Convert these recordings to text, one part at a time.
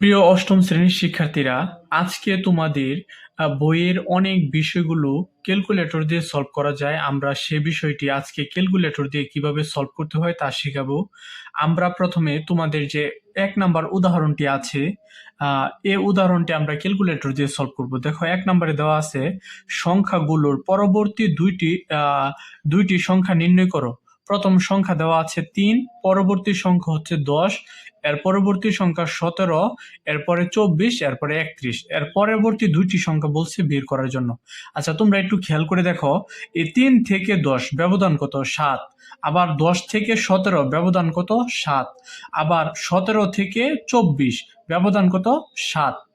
প্রিয় অষ্টম শ্রেণির শিক্ষার্থীরা, আজকে তোমাদের বইয়ের অনেক বিষয়গুলো ক্যালকুলেটর দিয়ে সলভ করা যায়। আমরা সে বিষয়টি আজকে ক্যালকুলেটর দিয়ে কীভাবে সলভ করতে হয় তা শেখাবো। আমরা প্রথমে তোমাদের যে এক নাম্বার উদাহরণটি আছে এই উদাহরণটি আমরা ক্যালকুলেটর দিয়ে সলভ করব। দেখো, এক নম্বরে দেওয়া আছে, সংখ্যাগুলোর পরবর্তী দুইটি দুইটি সংখ্যা নির্ণয় করো। প্রথম সংখ্যা দেওয়া আছে তিন, পরবর্তী সংখ্যা হচ্ছে দশ, এর পরবর্তী সংখ্যা সতেরো এরপরে চব্বিশ এরপরে একত্রিশ। এর পরবর্তী দুইটি সংখ্যা বলছে বের করার জন্য। আচ্ছা তোমরা একটু খেয়াল করে দেখো, এই তিন থেকে দশ, ব্যবধান কত? সাত। আবার দশ থেকে সতেরো, ব্যবধান কত? সাত। আবার সতেরো থেকে চব্বিশ, ব্যবধান কত? সাত।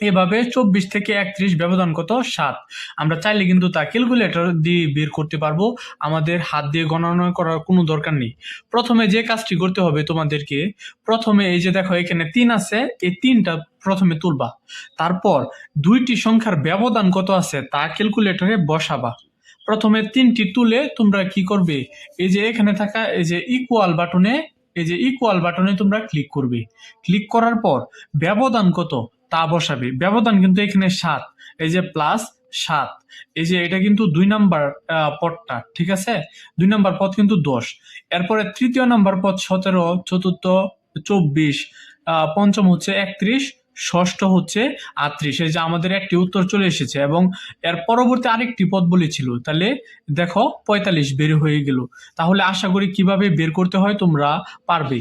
এভাবে চব্বিশ থেকে একত্রিশ ব্যবধান কত? সাত। আমরা চাইলে কিন্তু তা ক্যালকুলেটর দিয়ে বের করতে পারব। আমাদের হাত দিয়ে গণনা করার কোনো দরকার নেই। প্রথমে যে কাজটি করতে হবে তোমাদেরকে, প্রথমে এই যে দেখো, এখানে তিন আছে। এই তিনটা প্রথমে তুলবা। তারপর দুইটি সংখ্যার ব্যবধান কত আছে তা ক্যালকুলেটরে বসাবা। প্রথমে তিনটি তুলে তোমরা কি করবে? এই যে এখানে থাকা, এই যে ইকুয়াল বাটনে এই যে ইকুয়াল বাটনে তোমরা ক্লিক করবে। ক্লিক করার পর ব্যবধান কত? তা বসাবে। ব্যবধান কিন্তু এখানে সাত। এই যে প্লাস সাত। এই যে এটা কিন্তু দুই নাম্বার পদটা ঠিক আছে? দুই নাম্বার পদ কিন্তু দশ। এরপরে তৃতীয় নাম্বার পদ সতেরো, চতুর্থ চব্বিশ পঞ্চম হচ্ছে একত্রিশ ষষ্ঠ হচ্ছে আটত্রিশ। এই যে আমাদের একটি উত্তর চলে এসেছে এবং এর পরবর্তী আরেকটি পদ বলেছিল। তাহলে দেখো পঁয়তাল্লিশ বের হয়ে গেল। তাহলে আশা করি কীভাবে বের করতে হয় তোমরা পারবে।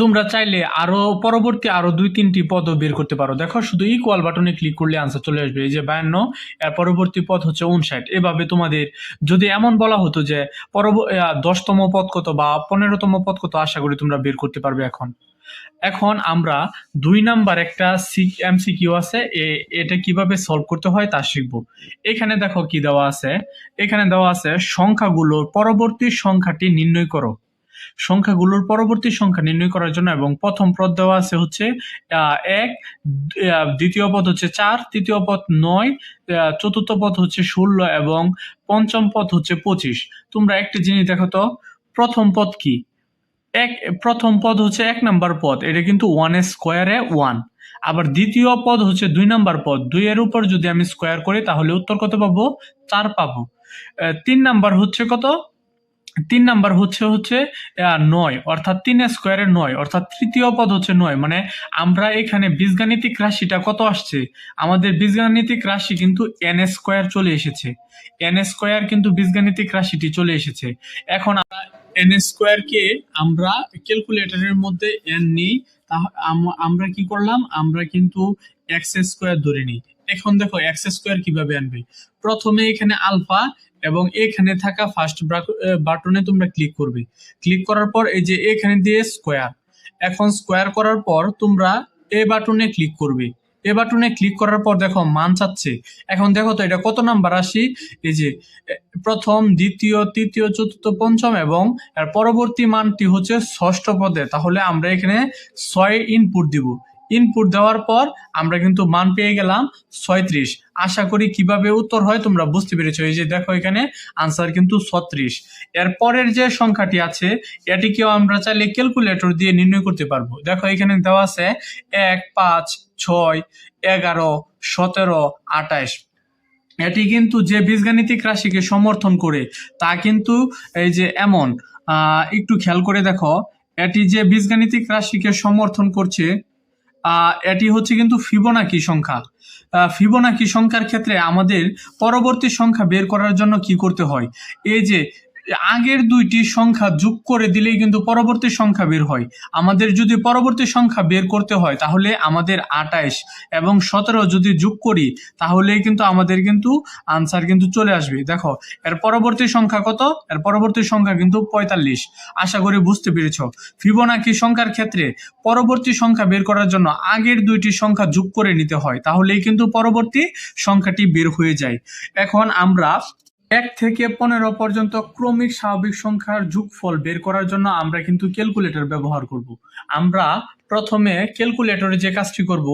তোমরা চাইলে আরও পরবর্তী আরও দুই তিনটি পদও বের করতে পারো। দেখো শুধু ইকুয়াল বাটনে ক্লিক করলে আনসার চলে আসবে। এই যে বায়ান্ন, এর পরবর্তী পদ হচ্ছে উনষাট এভাবে তোমাদের যদি এমন বলা হতো যে পরব দশতম পদ কত বা পনেরোতম পদ কত, আশা করি তোমরা বের করতে পারবে এখন। এখন আমরা দুই নাম্বার একটা এমসিকিউ আছে এটা কীভাবে সলভ করতে হয় তা শিখব। এখানে দেখো কি দেওয়া আছে, এখানে দেওয়া আছে সংখ্যাগুলোর পরবর্তী সংখ্যাটি নির্ণয় করো। সংখ্যাগুলোর পরবর্তী সংখ্যা নির্ণয় করার জন্য এবং প্রথম পদ দেওয়া আছে হচ্ছে এক দ্বিতীয় পদ হচ্ছে চার, তৃতীয় পদ নয় চতুর্থ পদ হচ্ছে ষোলো এবং পঞ্চম পদ হচ্ছে পঁচিশ। তোমরা একটা জিনিস দেখো তো, প্রথম পদ কি? এক, প্রথম পদ হচ্ছে এক নাম্বার পদ, এটা কিন্তু ওয়ান স্কোয়ারে ওয়ান আবার দ্বিতীয় পদ হচ্ছে দুই নাম্বার পদ দুই এর উপর যদি আমি স্কোয়ার করি, তাহলে উত্তর কত পাবো? চার পাবো। তিন নাম্বার হচ্ছে কত? তিন নাম্বার হচ্ছে হচ্ছে নয়, অর্থাৎ তিন স্কোয়ারে নয়, অর্থাৎ তৃতীয় পদ হচ্ছে নয়। মানে আমরা এখানে বীজগাণিতিক রাশিটা কত আসছে? আমাদের বীজগাণিতিক রাশি কিন্তু এন স্কোয়ার চলে এসেছে। এন স্কোয়ার কিন্তু বীজগাণিতিক রাশিটি চলে এসেছে। এখন এন স্কোয়ারকে আমরা ক্যালকুলেটরের মধ্যে এন নিই আমরা কি করলাম? আমরা কিন্তু এক্স স্কোয়ার ধরে নিই। এখন দেখো এক্স স্কোয়ার কীভাবে আনবে? প্রথমে এখানে আলফা এবং এখানে থাকা ফার্স্ট বাটনে তোমরা ক্লিক করবে। ক্লিক করার পর এই যে এখানে দিয়ে স্কোয়ার এখন স্কোয়ার করার পর তোমরা এ বাটনে ক্লিক করবে। এ বাটনে ক্লিক করার পর দেখো মান চাচ্ছে। এখন দেখো তো এটা কত নাম্বার রাশি এই যে প্রথম, দ্বিতীয়, তৃতীয়, চতুর্থ, পঞ্চম এবং এর পরবর্তী মানটি হচ্ছে ষষ্ঠ পদে। তাহলে আমরা এখানে ছয় ইনপুট দিব। ইনপুট দেওয়ার পর আমরা কিন্তু মান পেয়ে গেলাম ছয়ত্রিশ। আশা করি কীভাবে উত্তর হয় তোমরা বুঝতে পেরেছ। এই যে দেখো এখানে আনসার কিন্তু ছত্রিশ। এর পরের যে সংখ্যাটি আছে, এটিকেও আমরা চাইলে ক্যালকুলেটর দিয়ে নির্ণয় করতে পারব। দেখো এখানে দেওয়া আছে এক, পাঁচ, ছয়, এগারো, সতেরো, আঠাশ। এটি কিন্তু যে বীজগাণিতিক রাশিকে সমর্থন করে, তা কিন্তু এই যে এমন একটু খেয়াল করে দেখো, এটি যে বীজগাণিতিক রাশিকে সমর্থন করছে এটি হচ্ছে কিন্তু ফিবোনাকি সংখ্যা। ফিবোনাকি সংখ্যার ক্ষেত্রে আমাদের পরবর্তী সংখ্যা বের করার জন্য কি করতে হয়? এই যে আগের দুইটি সংখ্যা যোগ করে দিলেই কিন্তু পরবর্তী সংখ্যা বের হয়। আমাদের যদি পরবর্তী সংখ্যা বের করতে হয়, তাহলে আমাদের আটাইশ এবং সতেরো যদি যোগ করি তাহলে কিন্তু আমাদের কিন্তু আনসার কিন্তু চলে আসবে। দেখো, এর পরবর্তী সংখ্যা কত? এর পরবর্তী সংখ্যা কিন্তু পঁয়তাল্লিশ। আশা করি বুঝতে পেরেছ। ফিবোনাকি সংখ্যার ক্ষেত্রে পরবর্তী সংখ্যা বের করার জন্য আগের দুইটি সংখ্যা যোগ করে নিতে হয়, তাহলেই কিন্তু পরবর্তী সংখ্যাটি বের হয়ে যায়। এখন আমরা এক থেকে পনেরো পর্যন্ত ক্রমিক স্বাভাবিক সংখ্যার যোগফল বের করার জন্য আমরা কিন্তু ক্যালকুলেটর ব্যবহার করব। আমরা প্রথমে ক্যালকুলেটরে যে কাজটি করব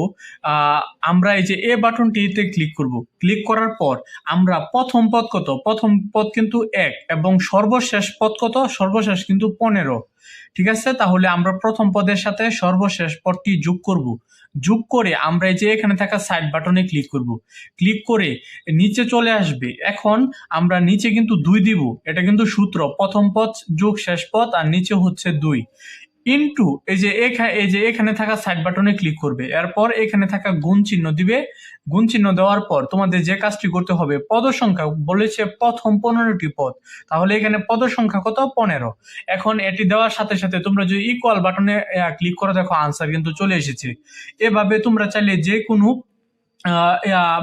আমরা এই যে এ বাটনটিতে ক্লিক করব। ক্লিক করার পর আমরা প্রথম পদ কত? প্রথম পদ কিন্তু এক এবং সর্বশেষ পদ কত? সর্বশেষ কিন্তু পনেরো। ঠিক আছে? তাহলে আমরা প্রথম পদের সাথে সর্বশেষ পদটি যোগ করব। যোগ করে আমরা এই যে এখানে থাকা সাইড বাটনে ক্লিক করব। ক্লিক করে নিচে চলে আসবে। এখন আমরা নিচে কিন্তু দুই দিব। এটা কিন্তু সূত্র। প্রথম পথ যোগ শেষ পথ আর নিচে হচ্ছে দুই। ইনটু এই যে এখানে এই যে এখানে থাকা সাইড বাটনে ক্লিক করবে। এরপর এখানে থাকা গুণ চিহ্ন দিবে। গুণ চিহ্ন দেওয়ার পর তোমাদের যে কাজটি করতে হবে পদ সংখ্যা বলেছে প্রথম পনেরোটি পদ। তাহলে এখানে পদ সংখ্যা কত? পনেরো। এখন এটি দেওয়ার সাথে সাথে তোমরা যদি ইকুয়াল বাটনে ক্লিক করে, দেখো আনসার কিন্তু চলে এসেছে। এভাবে তোমরা চাইলে যে কোনো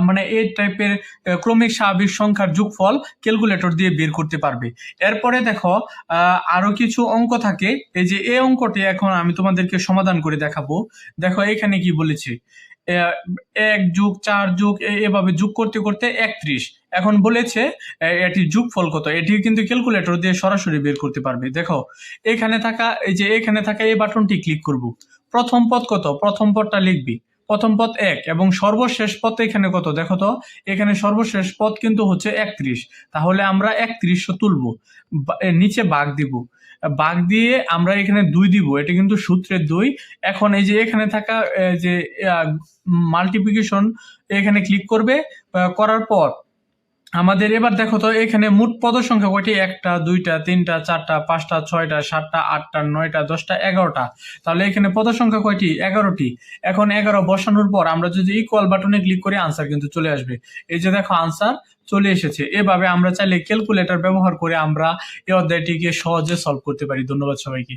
মানে এই টাইপের ক্রমিক স্বাভাবিক সংখ্যার যোগফল ক্যালকুলেটর দিয়ে বের করতে পারবে। এরপরে দেখো আরও কিছু অঙ্ক থাকে। এই যে এই অঙ্কটি এখন আমি তোমাদেরকে সমাধান করে দেখাবো। দেখো, এখানে কি বলেছে? এক যুগ চার যুগ এভাবে যুগ করতে করতে একত্রিশ। এখন বলেছে এটির যোগফল কত? এটি কিন্তু ক্যালকুলেটর দিয়ে সরাসরি বের করতে পারবে। দেখো, এখানে থাকা, এই যে এখানে থাকা এই বাটনটি ক্লিক করব। প্রথম পদ কত? প্রথম পদটা লিখবি। প্রথম পথ এক এবং সর্বশেষ পদ এখানে কত? দেখো তো, এখানে সর্বশেষ পথ কিন্তু হচ্ছে একত্রিশ। তাহলে আমরা একত্রিশশো তুলবো। নিচে বাঘ দিব। বাঘ দিয়ে আমরা এখানে দুই দিব। এটা কিন্তু সূত্রের দুই। এখন এই যে এখানে থাকা যে মাল্টিপ্লিকেশন এখানে ক্লিক করবে করার পর আমাদের এবার দেখো তো এখানে মোট পদ সংখ্যা কয়টি? একটা, দুইটা, তিনটা, চারটা, পাঁচটা, ছয়টা, সাতটা, আটটা, নয়টা, দশটা, এগারোটা। তাহলে এখানে পদ সংখ্যা কয়টি? এগারোটি। এখন এগারো বসানোর পর আমরা যদি ইকুয়াল বাটনে ক্লিক করি আনসার কিন্তু চলে আসবে। এই যে দেখো আনসার চলে এসেছে। এভাবে আমরা চাইলে ক্যালকুলেটর ব্যবহার করে আমরা এই অধ্যায়টিকে সহজে সলভ করতে পারি। ধন্যবাদ সবাইকে।